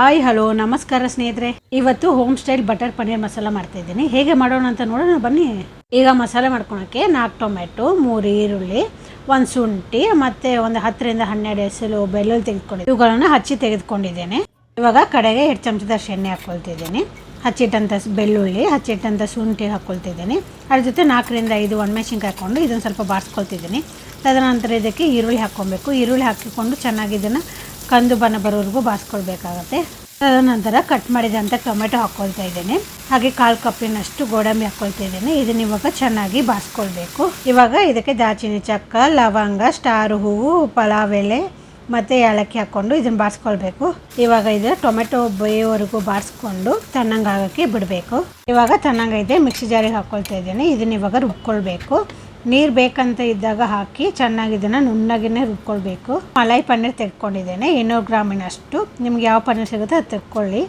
Hi, hello, ನಮಸ್ಕಾರ ಸ್ನೇಹಿತರೆ. ಇವತ್ತು home style butter paneer masala ಮಾಡ್ತಾ ಇದ್ದೀನಿ. ಹೇಗೆ ಮಾಡೋಣ ಅಂತ ನೋಡೋಣ, ಬನ್ನಿ. ಈಗ ಮಸಾಲೆ ಮಾಡ್ಕೊಳಕ್ಕೆ ನಾಲ್ಕು ಟೊಮೆಟೊ ಮೂರು ಈರುಳ್ಳಿ, ಒಂದು ಶುಂಠಿ, ಮತ್ತೆ ಒಂದು ಹತ್ತರಿಂದ ಹನ್ನೆರಡು ಎಸಲು ಬೆಳ್ಳುಳ್ಳಿ ತೆಗೆದುಕೊಂಡಿದ್ದೆ ಇವುಗಳನ್ನು ಹಚ್ಚಿ ತೆಗೆದುಕೊಂಡಿದ್ದೇನೆ. ಇವಾಗ ಕಡೆಗೆ ಎರಡು ಚಮಚದಷ್ಟು ಎಣ್ಣೆ ಹಾಕ್ಕೊಳ್ತಿದ್ದೀನಿ ಹಚ್ಚಿಟ್ಟಂಥ ಬೆಳ್ಳುಳ್ಳಿ ಹಚ್ಚಿಟ್ಟಂಥ ಶುಂಠಿ ಹಾಕೊಳ್ತಿದ್ದೀನಿ. ಅದ್ರ ಜೊತೆ ನಾಲ್ಕರಿಂದ ಐದು ಒಣಮೆಣಸಿನ್ಕಾಯಿ ಹಾಕ್ಕೊಂಡು ಇದನ್ನು ಸ್ವಲ್ಪ ಬಾರಿಸ್ಕೊಳ್ತಿದ್ದೀನಿ. ತದನಂತರ ಇದಕ್ಕೆ ಈರುಳ್ಳಿ ಹಾಕ್ಕೊಬೇಕು. ಈರುಳ್ಳಿ ಹಾಕಿಕೊಂಡು ಚೆನ್ನಾಗಿ ಇದನ್ನು ಕಂದು ಬಣ್ಣ ಬರೋವರೆಗೂ ಬಾಸ್ಕೊಳ್ಬೇಕಾಗತ್ತೆ ನಂತರ ಕಟ್ ಮಾಡಿದಂಥ ಟೊಮೆಟೊ ಹಾಕ್ಕೊಳ್ತಾ ಇದ್ದೇನೆ. ಹಾಗೆ ಕಾಲು ಕಪ್ಪಿನಷ್ಟು ಗೋಡಂಬಿ ಹಾಕ್ಕೊಳ್ತಾ ಇದ್ದೇನೆ. ಇದನ್ನ ಇವಾಗ ಚೆನ್ನಾಗಿ ಬಾಸ್ಕೊಳ್ಬೇಕು ಇವಾಗ ಇದಕ್ಕೆ ದಾಚಿನಿ ಚಕ್ಕ, ಲವಂಗ, ಸ್ಟಾರ್ ಹೂವು ಪಲಾವ್ ಎಲೆ ಮತ್ತು ಏಲಕ್ಕಿ ಹಾಕ್ಕೊಂಡು ಇದನ್ನು ಬಾರಿಸ್ಕೊಳ್ಬೇಕು. ಇವಾಗ ಇದು ಟೊಮೆಟೊ ಬೇಯೋವರೆಗೂ ಬಾರಿಸ್ಕೊಂಡು ತಣ್ಣಂಗಾಗೋಕ್ಕೆ ಬಿಡಬೇಕು. ಇವಾಗ ತಣ್ಣಂಗೈತೆ ಮಿಕ್ಸಿ ಜಾರಿಗೆ ಹಾಕ್ಕೊಳ್ತಾ ಇದ್ದೇನೆ. ಇದನ್ನ ಇವಾಗ ರುಬ್ಕೊಳ್ಬೇಕು. ನೀರು ಬೇಕಂತ ಇದ್ದಾಗ ಹಾಕಿ ಚೆನ್ನಾಗಿ ಇದನ್ನು ನುಣ್ಣಗಿನೇ ರುಬ್ಕೊಳ್ಬೇಕು. ಮಲೈ ಪನ್ನೀರ್ ತೆಗೆದುಕೊಂಡಿದ್ದೇನೆ, ಇನ್ನೂರು ಗ್ರಾಮಿನಷ್ಟು. ನಿಮ್ಗೆ ಯಾವ ಪನ್ನೀರ್ ಸಿಗುತ್ತೆ ಅದು ತೆಕ್ಕೊಳ್ಳಿ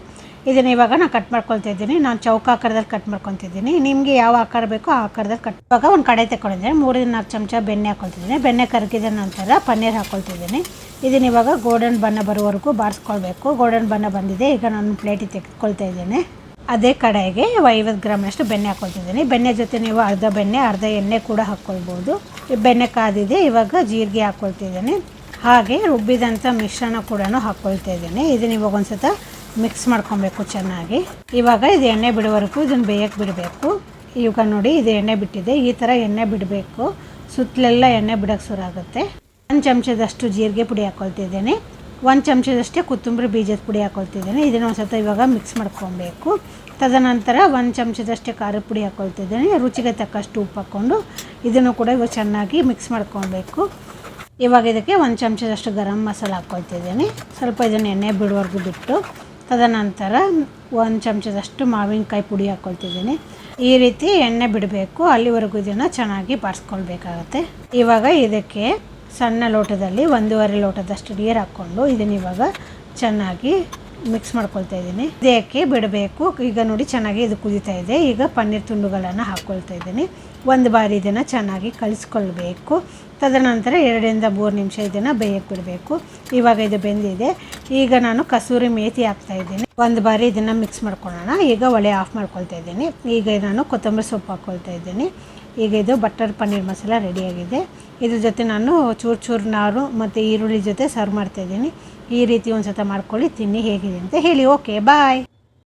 ಇದನ್ನು ಇವಾಗ ನಾನು ಕಟ್ ಮಾಡ್ಕೊಳ್ತಾ ಇದ್ದೀನಿ. ನಾನು ಚೌಕ ಆಕಾರದಲ್ಲಿ ಕಟ್ ಮಾಡ್ಕೊತಿದ್ದೀನಿ ನಿಮಗೆ ಯಾವ ಆಕಾರ ಬೇಕೋ ಆ ಆಕಾರದಲ್ಲಿ ಕಟ್ ಇವಾಗ ಒಂದು ಕಡೆ ತೆಕ್ಕೊಂಡಿದ್ದೀನಿ ಮೂರಿಂದ ನಾಲ್ಕು ಚಮಚ ಬೆಣ್ಣೆ ಹಾಕೊಳ್ತಿದ್ದೀನಿ. ಬೆಣ್ಣೆ ಕರಗಿದ ನಂತರ ಪನ್ನೀರ್ ಹಾಕೊಳ್ತಿದ್ದೀನಿ. ಇದನ್ನ ಇವಾಗ ಗೋಲ್ಡನ್ ಬಣ್ಣ ಬರೋವರೆಗೂ ಬಾರಿಸ್ಕೊಳ್ಬೇಕು. ಗೋಲ್ಡನ್ ಬಣ್ಣ ಬಂದಿದೆ. ಈಗ ನಾನು ಪ್ಲೇಟಿಗೆ ತೆಗೆದುಕೊಳ್ತಾ ಇದ್ದೇನೆ. ಅದೇ ಕಡೆಗೆ ಐವತ್ತು ಗ್ರಾಮಷ್ಟು ಬೆಣ್ಣೆ ಹಾಕ್ಕೊಳ್ತಿದ್ದೀನಿ ಬೆಣ್ಣೆ ಜೊತೆ ನೀವು ಅರ್ಧ ಬೆಣ್ಣೆ, ಅರ್ಧ ಎಣ್ಣೆ ಕೂಡ ಹಾಕ್ಕೊಳ್ಬೋದು ಬೆಣ್ಣೆ ಕಾದಿದೆ, ಇವಾಗ ಜೀರಿಗೆ ಹಾಕ್ಕೊಳ್ತಿದ್ದೀನಿ ಹಾಗೆ ರುಬ್ಬಿದಂಥ ಮಿಶ್ರಣ ಕೂಡ ಹಾಕ್ಕೊಳ್ತಾ ಇದ್ದೀನಿ ಇದನ್ನ ಇವಾಗ ಒಂದು ಸತ ಮಿಕ್ಸ್ ಮಾಡ್ಕೊಬೇಕು ಚೆನ್ನಾಗಿ. ಇವಾಗ ಇದು ಎಣ್ಣೆ ಬಿಡುವವರೆಗೂ ಇದನ್ನು ಬೇಯಕ್ಕೆ ಬಿಡಬೇಕು. ಇವಾಗ ನೋಡಿ, ಇದು ಎಣ್ಣೆ ಬಿಟ್ಟಿದೆ. ಈ ಥರ ಎಣ್ಣೆ ಬಿಡಬೇಕು. ಸುತ್ತಲೆಲ್ಲ ಎಣ್ಣೆ ಬಿಡೋಕ್ಕೆ ಶುರು ಆಗುತ್ತೆ. ಒಂದು ಚಮಚದಷ್ಟು ಜೀರಿಗೆ ಪುಡಿ ಹಾಕ್ಕೊಳ್ತಿದ್ದೇನೆ ಒಂದು ಚಮಚದಷ್ಟೇ ಕೊತ್ತಂಬರಿ ಬೀಜದ ಪುಡಿ ಹಾಕೊಳ್ತಿದ್ದೇನೆ. ಇದನ್ನು ಒಂದು ಸ್ವಲ್ಪ ಇವಾಗ ಮಿಕ್ಸ್ ಮಾಡ್ಕೊಬೇಕು. ತದನಂತರ ಒಂದು ಚಮಚದಷ್ಟೇ ಖಾರದ ಪುಡಿ ಹಾಕೊಳ್ತಿದ್ದೇನೆ. ರುಚಿಗೆ ತಕ್ಕಷ್ಟು ಉಪ್ಪು ಹಾಕ್ಕೊಂಡು ಇದನ್ನು ಕೂಡ ಇವಾಗ ಚೆನ್ನಾಗಿ ಮಿಕ್ಸ್ ಮಾಡ್ಕೊಬೇಕು ಇವಾಗ ಇದಕ್ಕೆ ಒಂದು ಚಮಚದಷ್ಟು ಗರಂ ಮಸಾಲ ಹಾಕ್ಕೊಳ್ತಿದ್ದೀನಿ ಸ್ವಲ್ಪ ಇದನ್ನು ಎಣ್ಣೆ ಬಿಡುವವರೆಗೂ ಬಿಟ್ಟು ತದನಂತರ ಒಂದು ಚಮಚದಷ್ಟು ಮಾವಿನಕಾಯಿ ಪುಡಿ ಹಾಕ್ಕೊಳ್ತಿದ್ದೀನಿ ಈ ರೀತಿ ಎಣ್ಣೆ ಬಿಡಬೇಕು. ಅಲ್ಲಿವರೆಗೂ ಇದನ್ನು ಚೆನ್ನಾಗಿ ಬಾರಿಸ್ಕೊಳ್ಬೇಕಾಗತ್ತೆ. ಇವಾಗ ಇದಕ್ಕೆ ಸಣ್ಣ ಲೋಟದಲ್ಲಿ ಒಂದೂವರೆ ಲೋಟದಷ್ಟು ನೀರು ಹಾಕ್ಕೊಂಡು ಇದನ್ನ ಇವಾಗ ಚೆನ್ನಾಗಿ ಮಿಕ್ಸ್ ಮಾಡ್ಕೊಳ್ತಾ ಇದ್ದೀನಿ ಇದಕ್ಕೆ ಬಿಡಬೇಕು. ಈಗ ನೋಡಿ ಚೆನ್ನಾಗಿ ಇದು ಕುದೀತಾ ಇದೆ. ಈಗ ಪನ್ನೀರ್ ತುಂಡುಗಳನ್ನು ಹಾಕ್ಕೊಳ್ತಾ ಇದ್ದೀನಿ ಒಂದು ಬಾರಿ ಇದನ್ನು ಚೆನ್ನಾಗಿ ಕಲಿಸ್ಕೊಳ್ಬೇಕು. ತದನಂತರ ಎರಡರಿಂದ ಮೂರು ನಿಮಿಷ ಇದನ್ನು ಬೇಯಕ್ಕೆ ಬಿಡಬೇಕು. ಇವಾಗ ಇದು ಬೆಂದಿದೆ. ಈಗ ನಾನು ಕಸೂರಿ ಮೇತಿ ಹಾಕ್ತಾ ಇದ್ದೀನಿ ಒಂದು ಬಾರಿ ಇದನ್ನು ಮಿಕ್ಸ್ ಮಾಡ್ಕೊಳ್ಳೋಣ. ಈಗ ಒಲೆ ಆಫ್ ಮಾಡ್ಕೊಳ್ತಾ ಇದ್ದೀನಿ ಈಗ ನಾನು ಕೊತ್ತಂಬರಿ ಸೊಪ್ಪು ಹಾಕ್ಕೊಳ್ತಾ ಇದ್ದೀನಿ ಈಗ ಇದು ಬಟರ್ ಪನ್ನೀರ್ ಮಸಾಲ ರೆಡಿಯಾಗಿದೆ ಇದ್ರ ಜೊತೆ ನಾನು ಚೂರು ಚೂರು ನಾರು ಮತ್ತು ಈರುಳ್ಳಿ ಜೊತೆ ಸರ್ವ್ ಮಾಡ್ತಾಯಿದ್ದೀನಿ ಈ ರೀತಿ ಒಂದು ಸತ ಮಾಡ್ಕೊಳ್ಳಿ, ತಿನ್ನಿ ಹೇಗಿದೆ ಅಂತ ಹೇಳಿ. Okay bye